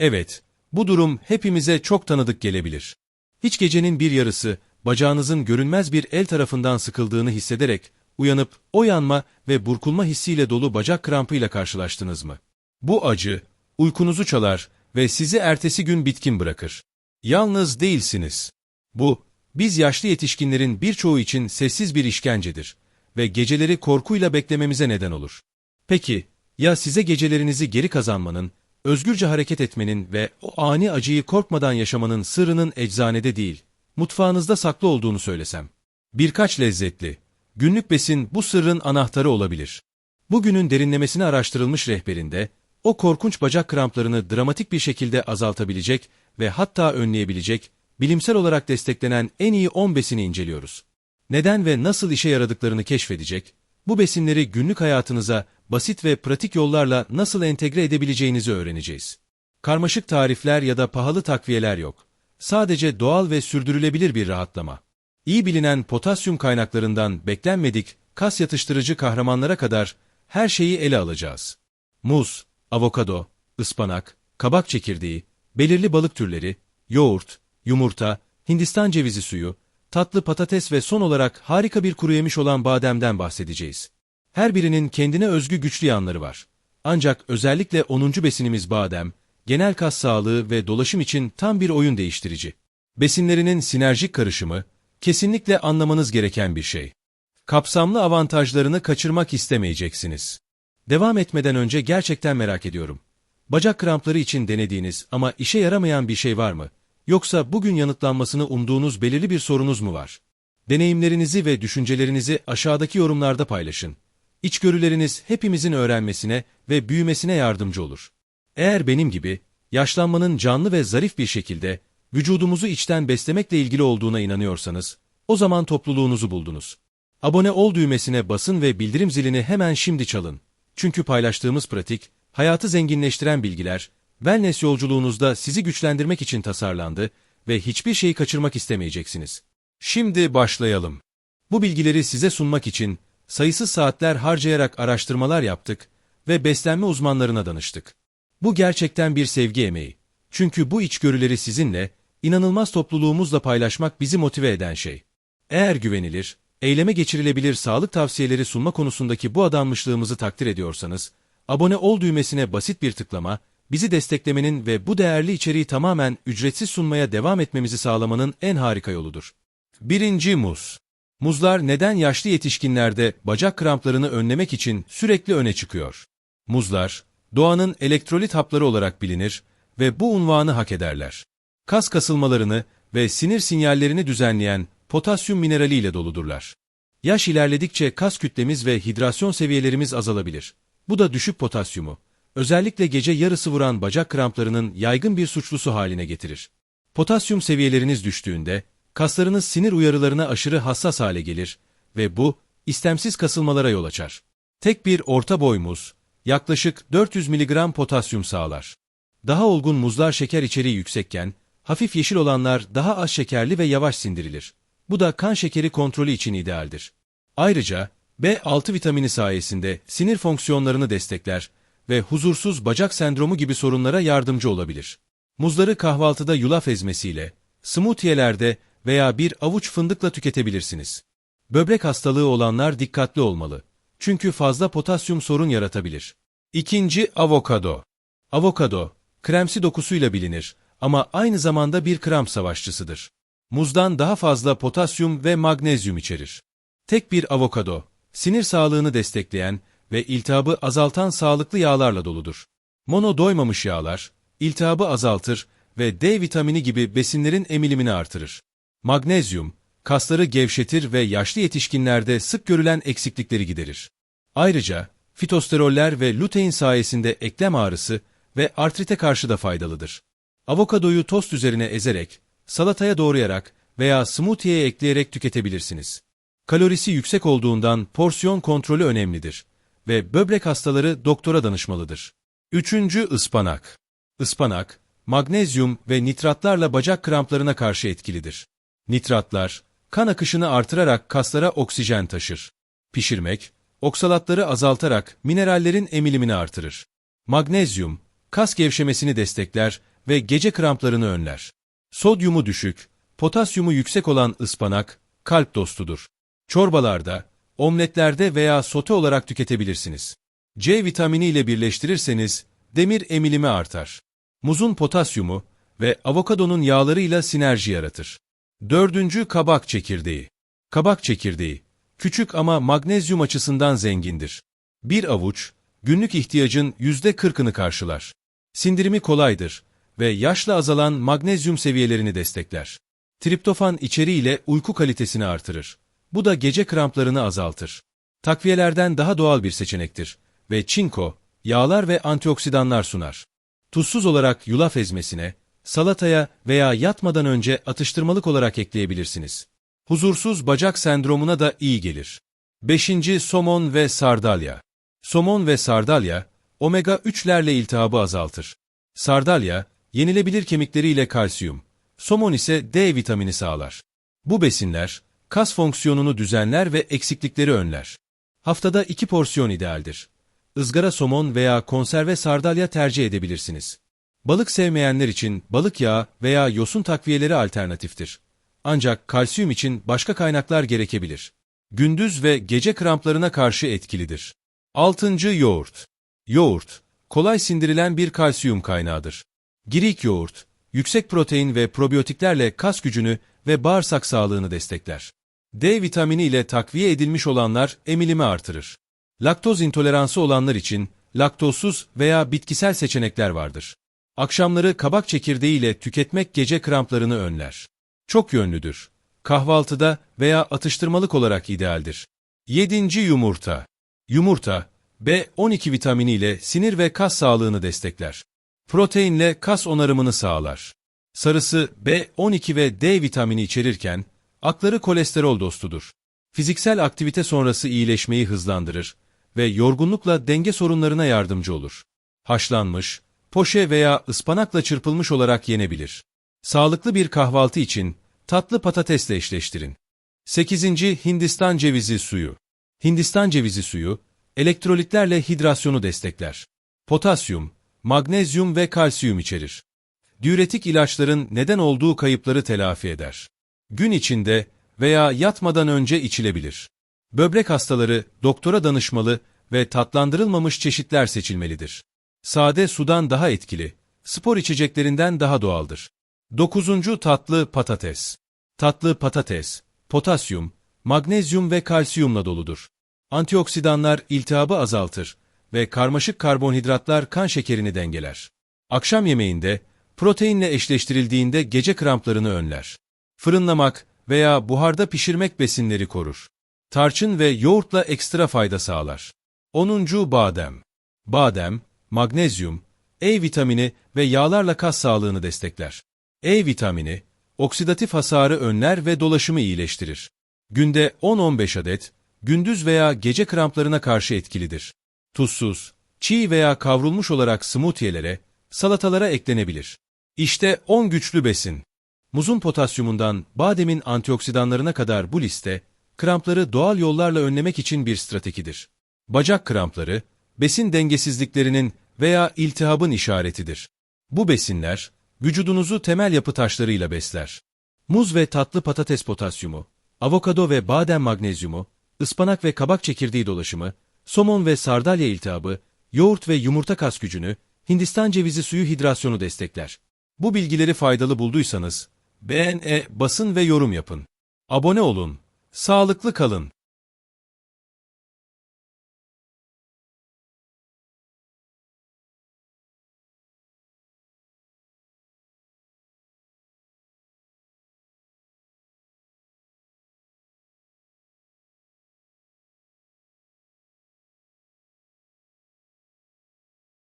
Evet, bu durum hepimize çok tanıdık gelebilir. Hiç gecenin bir yarısı, bacağınızın görünmez bir el tarafından sıkıldığını hissederek, uyanıp o yanma ve burkulma hissiyle dolu bacak krampıyla karşılaştınız mı? Bu acı, uykunuzu çalar ve sizi ertesi gün bitkin bırakır. Yalnız değilsiniz. Bu, biz yaşlı yetişkinlerin birçoğu için sessiz bir işkencedir ve geceleri korkuyla beklememize neden olur. Peki, ya size gecelerinizi geri kazanmanın, özgürce hareket etmenin ve o ani acıyı korkmadan yaşamanın sırrının eczanede değil, mutfağınızda saklı olduğunu söylesem? Birkaç lezzetli, günlük besin bu sırrın anahtarı olabilir. Bugünün derinlemesine araştırılmış rehberinde, o korkunç bacak kramplarını dramatik bir şekilde azaltabilecek ve hatta önleyebilecek, bilimsel olarak desteklenen en iyi 10 besini inceliyoruz. Neden ve nasıl işe yaradıklarını keşfedecek, bu besinleri günlük hayatınıza basit ve pratik yollarla nasıl entegre edebileceğinizi öğreneceğiz. Karmaşık tarifler ya da pahalı takviyeler yok. Sadece doğal ve sürdürülebilir bir rahatlama. İyi bilinen potasyum kaynaklarından beklenmedik kas yatıştırıcı kahramanlara kadar her şeyi ele alacağız. Muz, avokado, ıspanak, kabak çekirdeği, belirli balık türleri, yoğurt, yumurta, Hindistan cevizi suyu, tatlı patates ve son olarak harika bir kuru yemiş olan bademden bahsedeceğiz. Her birinin kendine özgü güçlü yanları var. Ancak özellikle 10. besinimiz badem, genel kas sağlığı ve dolaşım için tam bir oyun değiştirici. Besinlerinin sinerjik karışımı, kesinlikle anlamanız gereken bir şey. Kapsamlı avantajlarını kaçırmak istemeyeceksiniz. Devam etmeden önce gerçekten merak ediyorum. Bacak krampları için denediğiniz ama işe yaramayan bir şey var mı? Yoksa bugün yanıtlanmasını umduğunuz belirli bir sorunuz mu var? Deneyimlerinizi ve düşüncelerinizi aşağıdaki yorumlarda paylaşın. İçgörüleriniz hepimizin öğrenmesine ve büyümesine yardımcı olur. Eğer benim gibi, yaşlanmanın canlı ve zarif bir şekilde, vücudumuzu içten beslemekle ilgili olduğuna inanıyorsanız, o zaman topluluğunuzu buldunuz. Abone ol düğmesine basın ve bildirim zilini hemen şimdi çalın. Çünkü paylaştığımız pratik, hayatı zenginleştiren bilgiler, wellness yolculuğunuzda sizi güçlendirmek için tasarlandı ve hiçbir şeyi kaçırmak istemeyeceksiniz. Şimdi başlayalım. Bu bilgileri size sunmak için sayısız saatler harcayarak araştırmalar yaptık ve beslenme uzmanlarına danıştık. Bu gerçekten bir sevgi emeği. Çünkü bu içgörüleri sizinle, inanılmaz topluluğumuzla paylaşmak bizi motive eden şey. Eğer güvenilir, eyleme geçirilebilir sağlık tavsiyeleri sunma konusundaki bu adanmışlığımızı takdir ediyorsanız, abone ol düğmesine basit bir tıklama, bizi desteklemenin ve bu değerli içeriği tamamen ücretsiz sunmaya devam etmemizi sağlamanın en harika yoludur. Birinci muz. Muzlar neden yaşlı yetişkinlerde bacak kramplarını önlemek için sürekli öne çıkıyor? Muzlar, doğanın elektrolit hapları olarak bilinir ve bu unvanı hak ederler. Kas kasılmalarını ve sinir sinyallerini düzenleyen potasyum minerali ile doludurlar. Yaş ilerledikçe kas kütlemiz ve hidrasyon seviyelerimiz azalabilir. Bu da düşük potasyumu, özellikle gece yarısı vuran bacak kramplarının yaygın bir suçlusu haline getirir. Potasyum seviyeleriniz düştüğünde, kaslarınız sinir uyarılarına aşırı hassas hale gelir ve bu, istemsiz kasılmalara yol açar. Tek bir orta boy muz, yaklaşık 400 mg potasyum sağlar. Daha olgun muzlar şeker içeriği yüksekken, hafif yeşil olanlar daha az şekerli ve yavaş sindirilir. Bu da kan şekeri kontrolü için idealdir. Ayrıca, B6 vitamini sayesinde sinir fonksiyonlarını destekler ve huzursuz bacak sendromu gibi sorunlara yardımcı olabilir. Muzları kahvaltıda yulaf ezmesiyle, smoothie'lerde veya bir avuç fındıkla tüketebilirsiniz. Böbrek hastalığı olanlar dikkatli olmalı. Çünkü fazla potasyum sorun yaratabilir. İkinci avokado. Avokado, kremsi dokusuyla bilinir ama aynı zamanda bir kramp savaşçısıdır. Muzdan daha fazla potasyum ve magnezyum içerir. Tek bir avokado, sinir sağlığını destekleyen ve iltihabı azaltan sağlıklı yağlarla doludur. Mono doymamış yağlar, iltihabı azaltır ve D vitamini gibi besinlerin emilimini artırır. Magnezyum, kasları gevşetir ve yaşlı yetişkinlerde sık görülen eksiklikleri giderir. Ayrıca, fitosteroller ve lutein sayesinde eklem ağrısı ve artrite karşı da faydalıdır. Avokadoyu tost üzerine ezerek, salataya doğrayarak veya smoothie'ye ekleyerek tüketebilirsiniz. Kalorisi yüksek olduğundan porsiyon kontrolü önemlidir ve böbrek hastaları doktora danışmalıdır. Üçüncü ıspanak. Ispanak, magnezyum ve nitratlarla bacak kramplarına karşı etkilidir. Nitratlar, kan akışını artırarak kaslara oksijen taşır. Pişirmek, oksalatları azaltarak minerallerin emilimini artırır. Magnezyum, kas gevşemesini destekler ve gece kramplarını önler. Sodyumu düşük, potasyumu yüksek olan ıspanak, kalp dostudur. Çorbalarda, omletlerde veya sote olarak tüketebilirsiniz. C vitamini ile birleştirirseniz, demir emilimi artar. Muzun potasyumu ve avokadonun yağlarıyla sinerji yaratır. Dördüncü kabak çekirdeği. Kabak çekirdeği, küçük ama magnezyum açısından zengindir. Bir avuç, günlük ihtiyacın yüzde kırkını karşılar. Sindirimi kolaydır ve yaşla azalan magnezyum seviyelerini destekler. Triptofan içeriğiyle uyku kalitesini artırır. Bu da gece kramplarını azaltır. Takviyelerden daha doğal bir seçenektir ve çinko, yağlar ve antioksidanlar sunar. Tuzsuz olarak yulaf ezmesine, salataya veya yatmadan önce atıştırmalık olarak ekleyebilirsiniz. Huzursuz bacak sendromuna da iyi gelir. 5. Somon ve sardalya. Somon ve sardalya, omega 3'lerle iltihabı azaltır. Sardalya, yenilebilir kemikleriyle kalsiyum, somon ise D vitamini sağlar. Bu besinler, kas fonksiyonunu düzenler ve eksiklikleri önler. Haftada 2 porsiyon idealdir. Izgara somon veya konserve sardalya tercih edebilirsiniz. Balık sevmeyenler için balık yağı veya yosun takviyeleri alternatiftir. Ancak kalsiyum için başka kaynaklar gerekebilir. Gündüz ve gece kramplarına karşı etkilidir. 6. Yoğurt Yoğurt, kolay sindirilen bir kalsiyum kaynağıdır. Girik yoğurt, yüksek protein ve probiyotiklerle kas gücünü ve bağırsak sağlığını destekler. D vitamini ile takviye edilmiş olanlar emilimi artırır. Laktoz intoleransı olanlar için laktozsuz veya bitkisel seçenekler vardır. Akşamları kabak çekirdeği ile tüketmek gece kramplarını önler. Çok yönlüdür. Kahvaltıda veya atıştırmalık olarak idealdir. 7. Yumurta Yumurta, B12 vitamini ile sinir ve kas sağlığını destekler. Proteinle kas onarımını sağlar. Sarısı B12 ve D vitamini içerirken, akları kolesterol dostudur. Fiziksel aktivite sonrası iyileşmeyi hızlandırır ve yorgunlukla denge sorunlarına yardımcı olur. Haşlanmış, poşe veya ıspanakla çırpılmış olarak yenebilir. Sağlıklı bir kahvaltı için tatlı patatesle eşleştirin. 8. Hindistan cevizi suyu. Hindistan cevizi suyu, elektrolitlerle hidrasyonu destekler. Potasyum, magnezyum ve kalsiyum içerir. Diüretik ilaçların neden olduğu kayıpları telafi eder. Gün içinde veya yatmadan önce içilebilir. Böbrek hastaları doktora danışmalı ve tatlandırılmamış çeşitler seçilmelidir. Sade sudan daha etkili, spor içeceklerinden daha doğaldır. 9. Tatlı patates. Tatlı patates, potasyum, magnezyum ve kalsiyumla doludur. Antioksidanlar iltihabı azaltır ve karmaşık karbonhidratlar kan şekerini dengeler. Akşam yemeğinde proteinle eşleştirildiğinde gece kramplarını önler. Fırınlamak veya buharda pişirmek besinleri korur. Tarçın ve yoğurtla ekstra fayda sağlar. 10. Badem. Badem, magnezyum, E vitamini ve yağlarla kas sağlığını destekler. E vitamini, oksidatif hasarı önler ve dolaşımı iyileştirir. Günde 10-15 adet, gündüz veya gece kramplarına karşı etkilidir. Tuzsuz, çiğ veya kavrulmuş olarak smoothie'lere, salatalara eklenebilir. İşte 10 güçlü besin. Muzun potasyumundan bademin antioksidanlarına kadar bu liste, krampları doğal yollarla önlemek için bir stratejidir. Bacak krampları, besin dengesizliklerinin veya iltihabın işaretidir. Bu besinler, vücudunuzu temel yapı taşlarıyla besler. Muz ve tatlı patates potasyumu, avokado ve badem magnezyumu, ıspanak ve kabak çekirdeği dolaşımı, somon ve sardalya iltihabı, yoğurt ve yumurta kas gücünü, Hindistan cevizi suyu hidrasyonu destekler. Bu bilgileri faydalı bulduysanız, beğen, e, basın ve yorum yapın. Abone olun. Sağlıklı kalın.